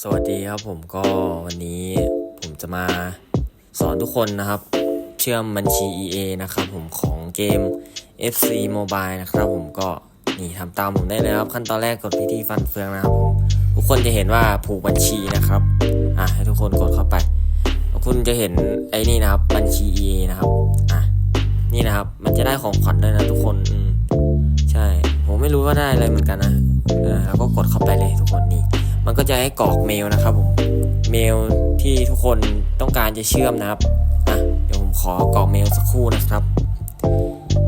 สวัสดีครับผมก็วันนี้ผมจะมาสอนทุกคนนะครับ เชื่อมบัญชี EA นะครับผมของเกม FC Mobile นะครับผมก็นี่ทำตามผมได้เลยครับ ขั้นตอนแรกกดพิธีฟันเฟืองนะครับผมทุกคนจะเห็นว่าผูกบัญชีนะครับอะให้ทุกคนกดเข้าไป คุณจะเห็นไอ้นี่นะครับบัญชี EA นะครับอะนี่นะครับมันจะได้ของขวัญด้วยนะทุกคนอืมใช่ ผมไม่รู้ว่าได้อะไรเหมือนกันนะเออแล้วก็กด ก็จะให้กรอกเมลนะครับผมเมลที่ทุกคนต้องการจะเชื่อมนะครับอะเดี๋ยวผมขอกรอกเมลสักครู่นะครับ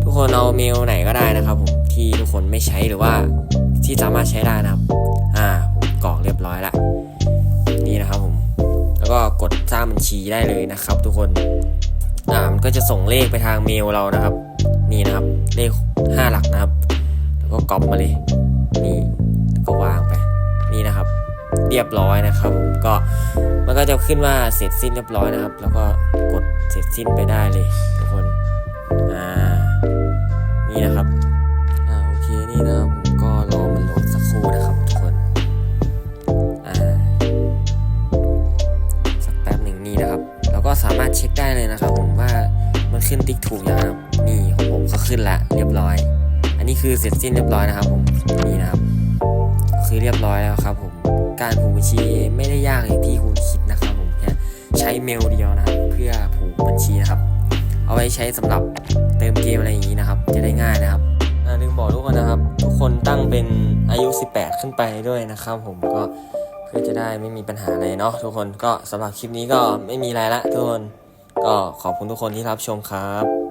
ทุกคนเอาเมลไหนก็ได้นะครับผมที่ทุกคนไม่ใช้หรือว่าที่สามารถใช้ได้นะครับอ่าผมกรอกเรียบร้อยละนี่นะครับผมแล้วก็กดสร้างบัญชีได้เลยนะครับ ทุกคนอ่ามันก็จะส่งเลขไปทางเมลเรานะครับ นี่นะครับเลขห้าหลักนะครับ แล้วก็ก๊อปมาเลยนี่ก็วางไปนี่นะครับ เรียบร้อยนะครับผมก็มันก็จะขึ้นว่าเสร็จสิ้นเรียบร้อยนะครับ แล้วก็กดเสร็จสิ้นไปได้เลยทุกคนอ่านี่นะครับอ่าโอเคนี่นะครับผมก็รอมันโหลดสักครู่นะครับทุกคนอ่าสักแป๊บหนึ่งนี่นะครับเราก็สามารถเช็คได้เลยนะครับ ผมว่ามันขึ้นติ๊กถูกยังนะครับนี่ของผมก็ขึ้นละเรียบร้อย อันนี้คือเสร็จสิ้นเรียบร้อยนะครับ ผมนี่นะครับือเรียบร้อยแล้วครับผม การผูกบัญชีไม่ได้ยากอย่างที่คุณคิดนะครับผมแค่ใช้เมลเดียวนะครับ เพื่อผูกบัญชีนะครับ เอาไว้ใช้สำหรับเติมเกมอะไรอย่างนี้นะครับ จะได้ง่ายนะครับลืมบอกทุกคนนะครับ ทุกคนตั้งเป็นอายุ 18 ขึ้นไปด้วยนะครับผมก็เพื่อจะได้ไม่มีปัญหาอะไรเนาะทุกคนก็สำหรับคลิปนี้ก็ไม่มีอะไรละทุกคนก็ขอบคุณทุกคนที่รับชมครับ